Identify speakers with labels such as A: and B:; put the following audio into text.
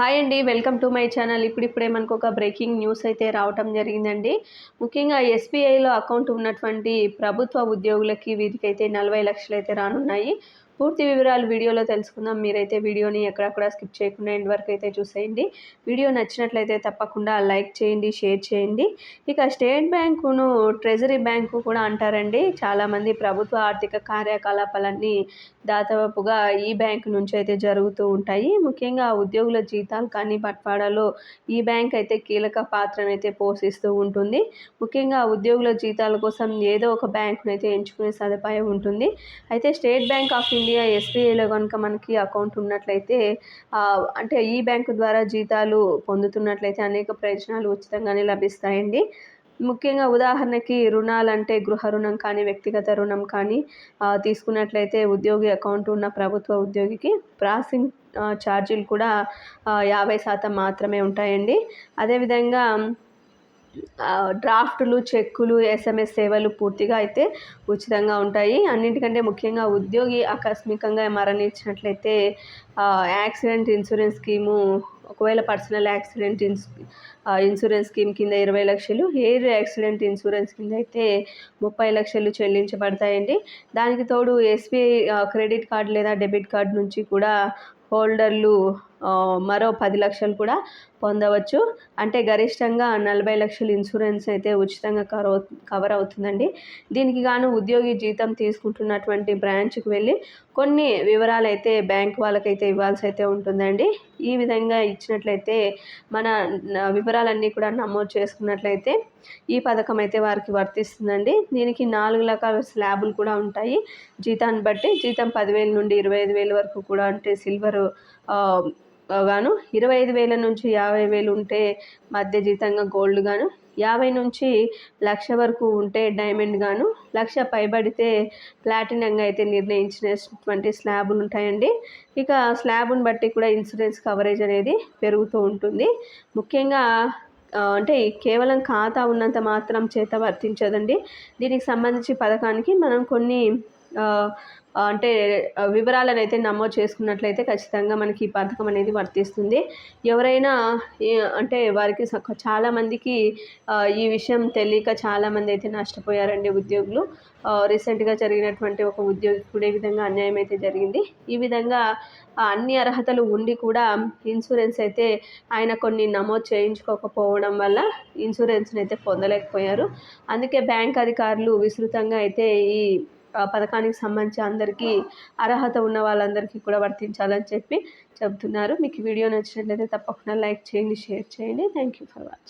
A: Hi అండి welcome to my channel. ఇప్పుడిప్పుడే మనకు ఒక బ్రేకింగ్ న్యూస్ అయితే రావటం జరిగిందండి. ముఖ్యంగా ఎస్బీఐలో అకౌంట్ ఉన్నటువంటి ప్రభుత్వ ఉద్యోగులకి వీరికైతే నలభై లక్షలు అయితే రానున్నాయి. పూర్తి వివరాలు వీడియోలో తెలుసుకుందాం. మీరైతే వీడియోని ఎక్కడక్కడ స్కిప్ చేయకుండా ఎండ్ వరకు అయితే చూసేయండి. వీడియో నచ్చినట్లయితే తప్పకుండా లైక్ చేయండి షేర్ చేయండి. ఇక స్టేట్ బ్యాంకును ట్రెజరీ బ్యాంకు కూడా అంటారండి. చాలామంది ప్రభుత్వ ఆర్థిక కార్యకలాపాలన్నీ దాదాపుగా ఈ బ్యాంకు నుంచి అయితే జరుగుతూ ఉంటాయి. ముఖ్యంగా ఉద్యోగుల జీతాలు కానీ పట్వాడాలో ఈ బ్యాంక్ అయితే కీలక పాత్రను అయితే పోషిస్తూ ఉంటుంది. ముఖ్యంగా ఉద్యోగుల జీతాల కోసం ఏదో ఒక బ్యాంకును అయితే ఎంచుకునే సదుపాయం ఉంటుంది. అయితే State Bank of India India ఎస్బీఐలో కనుక మనకి అకౌంట్ ఉన్నట్లయితే అంటే ఈ బ్యాంకు ద్వారా జీతాలు పొందుతున్నట్లయితే అనేక ప్రయోజనాలు ఉచితంగానే లభిస్తాయండి. ముఖ్యంగా ఉదాహరణకి రుణాలంటే గృహ రుణం కానీ వ్యక్తిగత రుణం కానీ తీసుకున్నట్లయితే ఉద్యోగి అకౌంట్ ఉన్న ప్రభుత్వ ఉద్యోగికి ప్రాసెసింగ్ ఛార్జీలు కూడా యాభై శాతం మాత్రమే ఉంటాయండి. అదేవిధంగా డ్రాఫ్టులు చెక్కులు ఎస్ఎంఎస్ సేవలు పూర్తిగా అయితే ఉచితంగా ఉంటాయి. అన్నింటికంటే ముఖ్యంగా ఉద్యోగి ఆకస్మికంగా మరణించినట్లయితే యాక్సిడెంట్ ఇన్సూరెన్స్ స్కీము ఒకవేళ పర్సనల్ యాక్సిడెంట్ ఇన్స్ ఇన్సూరెన్స్ స్కీమ్ కింద ఇరవై లక్షలు ఎయిర్ యాక్సిడెంట్ ఇన్సూరెన్స్ కింద అయితే ముప్పై లక్షలు చెల్లించబడతాయండి. దానికి తోడు ఎస్బీఐ క్రెడిట్ కార్డు లేదా డెబిట్ కార్డు నుంచి కూడా హోల్డర్లు మరో పది లక్షలు కూడా పొందవచ్చు. అంటే గరిష్టంగా నలభై లక్షలు ఇన్సూరెన్స్ అయితే ఉచితంగా కవర్ కవర్ అవుతుందండి. దీనికి గాను ఉద్యోగి జీతం తీసుకుంటున్నటువంటి బ్రాంచ్కి వెళ్ళి కొన్ని వివరాలు అయితే బ్యాంక్ వాళ్ళకైతే ఇవ్వాల్సి అయితే ఉంటుందండి. ఈ విధంగా ఇచ్చినట్లయితే మన వివరాలన్నీ కూడా నమోదు చేసుకున్నట్లయితే ఈ పథకం అయితే వారికి వర్తిస్తుందండి. దీనికి నాలుగు రకాల స్లాబులు కూడా ఉంటాయి. జీతాన్ని బట్టి జీతం పదివేల నుండి ఇరవై ఐదు వేల వరకు కూడా అంటే సిల్వర్ గాను ఇరవై ఐదు వేల నుంచి యాభై వేలు ఉంటే మధ్య జీతంగా గోల్డ్ గాను యాభై నుంచి లక్ష వరకు ఉంటే డైమండ్ గాను లక్ష పైబడితే ప్లాటినంగా అయితే నిర్ణయించినటువంటి స్లాబులు ఉంటాయండి. ఇక స్లాబ్ను బట్టి కూడా ఇన్సూరెన్స్ కవరేజ్ అనేది పెరుగుతూ ఉంటుంది. ముఖ్యంగా అంటే కేవలం ఖాతా ఉన్నంత మాత్రం చేత వర్తించదండి దీనికి సంబంధించి పథకానికి మనం కొన్ని అంటే వివరాలను అయితే నమోదు చేసుకున్నట్లయితే ఖచ్చితంగా మనకి ఈ పథకం అనేది వర్తిస్తుంది. ఎవరైనా అంటే వారికి చాలామందికి ఈ విషయం తెలియక చాలామంది అయితే నష్టపోయారండి ఉద్యోగులు. రీసెంట్గా జరిగినటువంటి ఒక ఉద్యోగి కూడా ఈ విధంగా అన్యాయం అయితే జరిగింది. ఈ విధంగా అన్ని అర్హతలు ఉండి కూడా ఇన్సూరెన్స్ అయితే ఆయన కొన్ని నమోదు చేయించుకోకపోవడం వల్ల ఇన్సూరెన్స్ని అయితే పొందలేకపోయారు. అందుకే బ్యాంక్ అధికారులు విస్తృతంగా అయితే ఈ పథకానికి సంబంధించి అందరికీ అర్హత ఉన్న వాళ్ళందరికీ కూడా వర్తించాలని చెప్పి చెబుతున్నారు మీకు వీడియో నచ్చినట్లయితే తప్పకుండా లైక్ చేయండి షేర్ చేయండి. Thank you for watching